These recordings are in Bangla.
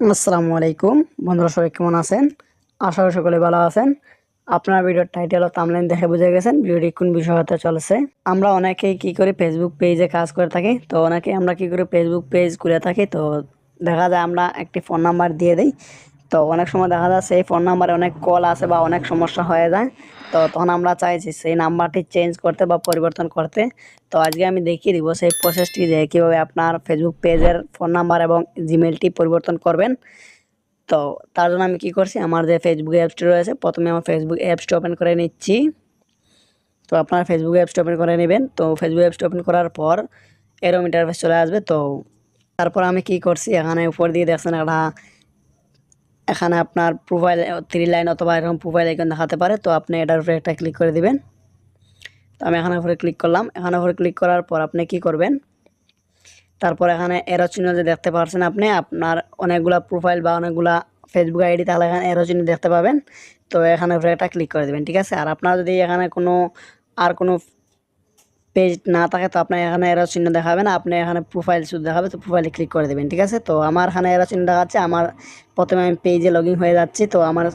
আসসালামু আলাইকুম। বন্ধুরা, সবাই কেমন আছেন? আশা করি সকলে ভালো আছেন। আপনার ভিডিওর টাইটেল ও তামলাইন দেখে বুঝে গেছেন ভিডিওটি কোন বিষয় হতে চলেছে। আমরা অনেকেই কি করে ফেসবুক পেজে কাজ করে থাকি, তো অনেকে আমরা কি করে ফেসবুক পেজ খুলে থাকি, তো দেখা যায় আমরা একটি ফোন নাম্বার দিয়ে দিই। তো অনেক সময় দেখা যায় সেই ফোন নাম্বারে অনেক কল আসে বা অনেক সমস্যা হয়ে যায়। তো তখন আমরা চাইছি সেই নাম্বারটি চেঞ্জ করতে বা পরিবর্তন করতে। তো আজকে আমি দেখিয়ে দিব সেই প্রসেসটি যে কীভাবে আপনার ফেসবুক পেজের ফোন নাম্বার এবং জিমেলটি পরিবর্তন করবেন। তো তার জন্য আমি কী করছি? আমার যে ফেসবুক অ্যাপসটি রয়েছে, প্রথমে আমার ফেসবুক অ্যাপসটি ওপেন করে নিচ্ছি। তো আপনার ফেসবুক অ্যাপসটি ওপেন করে নেবেন। তো ফেসবুক অ্যাপসটি ওপেন করার পর এরম ইন্টারফেস চলে আসবে। তো তারপর আমি কি করছি? এখানে উপর দিয়ে দেখছেন একটা এখানে আপনার প্রোফাইল থ্রি লাইন অথবা এরকম প্রোফাইল আইকন দেখাতে পারে, তো আপনি এটার উপরে একটা ক্লিক করে দিবেন। তো আমি এখানে উপরে ক্লিক করলাম। এখানে উপরে ক্লিক করার পর আপনি কি করবেন? তারপর এখানে এরো চিহ্ন যে দেখতে পাচ্ছেন আপনি, আপনার অনেকগুলা প্রোফাইল বা অনেকগুলা ফেসবুক আইডি তাহলে এখানে এরো চিহ্ন দেখতে পাবেন। তো এখানে উপরে একটা ক্লিক করে দেবেন, ঠিক আছে? আর আপনার যদি এখানে কোনো, আর কোনো পেজ না থাকে তো আপনার এখানে এরো চিহ্ন দেখাবে না, আপনি এখানে প্রোফাইল শুধু দেখাবে, তো প্রোফাইলে ক্লিক করে দেবেন, ঠিক আছে? তো আমার এখানে এরো চিহ্ন দেখাচ্ছে আমার প্রথমে আমি পেজে লগ হয়ে যাচ্ছি, তো আমার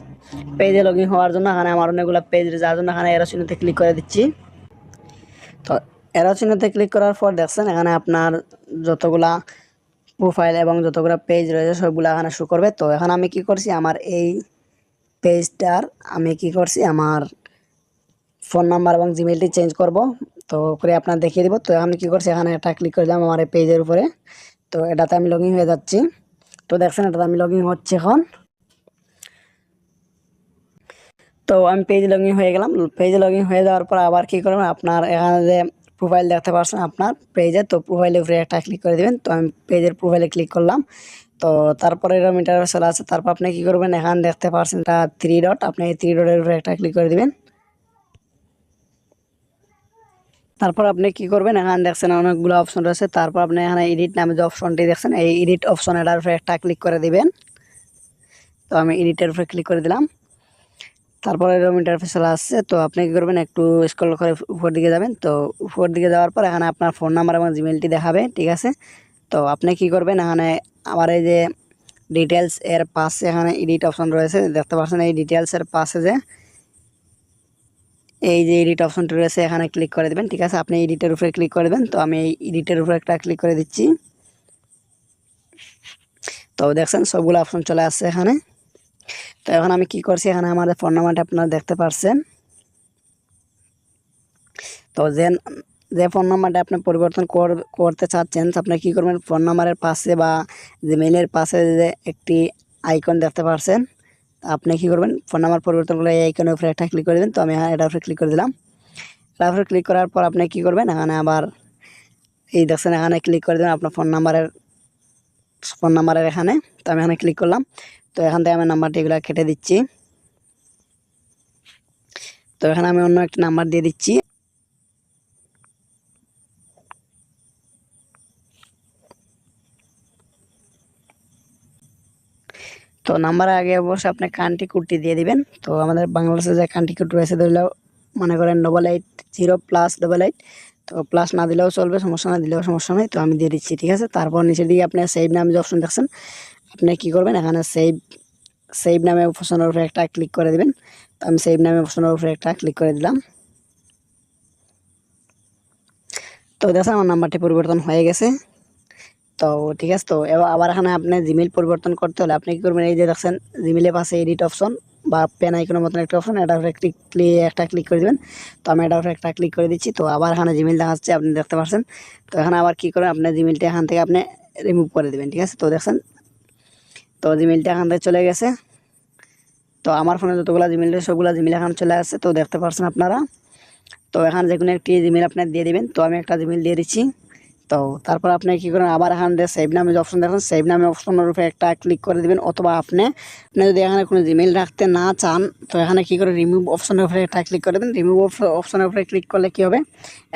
পেজে লগ হওয়ার জন্য এখানে আমার অনেকগুলো পেজ যার জন্য এখানে এরো চিহ্নতে ক্লিক করে দিচ্ছি। তো এরো চিহ্নতে ক্লিক করার পর দেখছেন, এখানে আপনার যতগুলা প্রোফাইল এবং যতগুলো পেজ রয়েছে, সবগুলো এখানে শো করবে। তো এখন আমি কি করছি, আমার এই পেজটার আমি কি করছি, আমার ফোন নাম্বার এবং জিমেলটি চেঞ্জ করব। তো করে আপনার দেখিয়ে দেবো। তো আমি কী করছি, এখানে একটা ক্লিক করে দিলাম আমার এই পেজের উপরে। তো এটাতে আমি লগ হয়ে যাচ্ছি। তো দেখছেন, এটাতে আমি লগ হচ্ছে এখন। তো আমি পেজ লগ হয়ে গেলাম। পেজ লগ হয়ে যাওয়ার পর আবার কী করবেন, আপনার এখানে যে প্রোফাইল দেখতে পাচ্ছেন আপনার পেজে তো প্রোফাইলের উপরে একটা ক্লিক করে দেবেন। তো আমি পেজের প্রোফাইলে ক্লিক করলাম। তো তারপরে এরকম ইন্টারভিউ চলে আসে তারপর আপনি কী করবেন, এখানে দেখতে পাচ্ছেন এটা থ্রি ডট আপনি এই থ্রি ডটের উপরে একটা ক্লিক করে দেবেন। তারপর আপনি কি করবেন? এখানে দেখছেন অনেকগুলো অপশন রয়েছে। তারপর আপনি এখানে এডিট নামে যে অপশনটি দেখছেন, এই এডিট অপশন এটার উপরে একটা ক্লিক করে দিবেন। তো আমি এডিটের উপরে ক্লিক করে দিলাম। তারপরে এরকম ইন্টারফেস চলে আসছে। তো আপনি কী করবেন? একটু স্ক্রল করে উপর দিকে যাবেন। তো উপর দিকে যাওয়ার পর এখানে আপনার ফোন নাম্বার এবং জিমেলটি দেখাবে, ঠিক আছে? তো আপনি কি করবেন? এখানে আমার এই যে ডিটেলস এর পাশে এখানে এডিট অপশন রয়েছে। দেখতে পাচ্ছেন এই ডিটেলসের পাশে যে এই যে এডিট অপশনটা রয়েছে, এখানে ক্লিক করে দেবেন, ঠিক আছে? আপনি এডিটের উপরে ক্লিক করে দেবেন, তো আমি এই এডিটের উপরে একটা ক্লিক করে দিচ্ছি। তো দেখছেন, সবগুলো অপশন চলে আসছে এখানে। তো এখন আমি কি করছি, এখানে আমাদের ফোন নাম্বারটা আপনারা দেখতে পারছেন। তো যে যে ফোন নাম্বারটা আপনি পরিবর্তন করতে চাচ্ছেন আপনি কি করবেন ফোন নাম্বারের পাশে বা জিমেইলের পাশে যে একটি আইকন দেখতে পারছেন। আপনি কী করবেন? ফোন নাম্বার পরিবর্তন করলে এই উপরে একটা ক্লিক করে দেবেন। তো আমি এটার উপরে ক্লিক করে দিলাম। এটার উপরে ক্লিক করার পর আপনি কী করবেন? এখানে আবার এই দেখছেন, এখানে ক্লিক করে দেবেন আপনার ফোন নাম্বারের ফোন নাম্বারের এখানে। তো আমি এখানে ক্লিক করলাম। তো এখান থেকে আমি নাম্বারটি এগুলো কেটে দিচ্ছি। তো এখানে আমি অন্য একটা নাম্বার দিয়ে দিচ্ছি। তো নাম্বারের আগে অবশ্যই আপনি কান্ট্রি কোডটি দিয়ে দিবেন। তো আমাদের বাংলাদেশে যে কান্ট্রি কোড রয়েছে ধরলেও মনে করেন double eight zero plus double eight তো প্লাস না দিলেও চলবে, সমস্যা না দিলেও সমস্যা নেই, তো আমি দিয়ে দিচ্ছি, ঠিক আছে? তারপর নিচের দিকে আপনি সেভ নামে যে অপশন দেখছেন, আপনি কী করবেন? এখানে সেভ সেভ নামে অপশনের উপরে একটা ক্লিক করে দেবেন। তো আমি সেভ নামে অপশনের উপরে একটা ক্লিক করে দিলাম। তো দেখেন, আমার নাম্বারটি পরিবর্তন হয়ে গেছে। তো ঠিক আছে, তো এবার আবার এখানে আপনি জিমেল পরিবর্তন করতে হলে আপনি কী করবেন? এই যে দেখছেন জিমেলের পাশে এডিট অপশন বা পেন আইকনের মতন একটা অপশন এটা উপরে ক্লিক একটা ক্লিক করে দেবেন। তো আমি এটা উপরে একটা ক্লিক করে দিচ্ছি। তো আবার এখানে জিমেল দেখাচ্ছে আপনি দেখতে পাচ্ছেন তো এখানে আবার কী করবেন? আপনি জিমেলটা এখান থেকে আপনি রিমুভ করে দেবেন, ঠিক আছে? তো দেখছেন, তো জিমেলটা এখান থেকে চলে গেছে। তো আমার ফোনে যতগুলো জিমেল রয়েছে, সবগুলো জিমেল এখানে চলে আসছে। তো দেখতে পাচ্ছেন আপনারা। তো এখানে যে কোনো একটি জিমেল আপনার দিয়ে দিবেন। তো আমি একটা জিমেল দিয়ে দিচ্ছি। তো তারপর আপনি কী করেন? আবার এখান সেভ নামে যে অপশন দেখেন। সেভ নামে অপশনের উপরে একটা ক্লিক করে দেবেন। অথবা আপনি আপনি যদি এখানে কোনো জিমেল রাখতে না চান, তো এখানে কী করে রিমুভ অপশনের উপরে একটা ক্লিক করে দেবেন। রিমুভ অপশনের উপরে ক্লিক করলে কী হবে?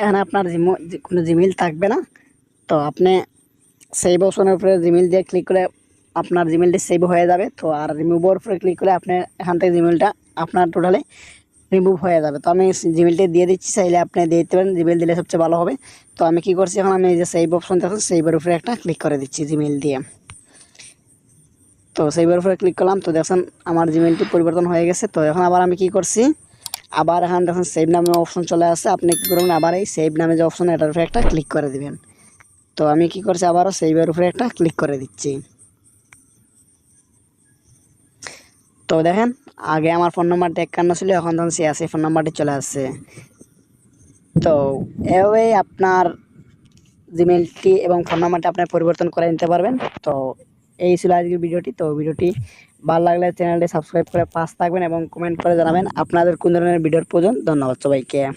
এখানে আপনার জিমো কোনো জিমেল থাকবে না। তো আপনি সেভ অপশনের উপরে জিমেল দিয়ে ক্লিক করে আপনার জিমেলটি সেভ হয়ে যাবে। তো আর রিমুভের উপরে ক্লিক করে আপনি এখান থেকে জিমেলটা আপনার টোটালি রিমুভ হয়ে যাবে। তো আমি জিমেলটি দিয়ে দিচ্ছি, চাইলে আপনি দিয়ে দিতে পারেন। জিমেল দিলে সবচেয়ে ভালো হবে। তো আমি কি করছি এখন? আমি যে সেভ অপশন দেখুন সেভের উপরে একটা ক্লিক করে দিচ্ছি জিমেল দিয়ে। তো সেইবার উপরে ক্লিক করলাম। তো দেখছেন, আমার জিমেলটি পরিবর্তন হয়ে গেছে। তো এখন আবার আমি কি করছি? আবার এখন দেখুন সেভ নামে অপশন চলে আসছে। আপনি কী করবেন? আবার এই সেভ নামে যে অপশন এটার উপরে একটা ক্লিক করে দিবেন। তো আমি কি করছি? আবারও সেভের উপরে একটা ক্লিক করে দিচ্ছি। তো দেখেন আগে আমার ফোন নাম্বারটা একান্ন ছিল, এখন তখন ছিয়াশি ফোন নাম্বারটি চলে আসছে। তো, এভাবে আপনার জিমেলটি এবং ফোন নাম্বারটা আপনার পরিবর্তন করে নিতে পারবেন। তো, এই ছিল আজকের ভিডিওটি। তো, ভিডিওটি ভালো লাগলে চ্যানেলটি সাবস্ক্রাইব করে পাশ থাকবেন এবং কমেন্ট করে জানাবেন আপনাদের কোন ধরনের ভিডিওর প্রয়োজন। ধন্যবাদ সবাইকে।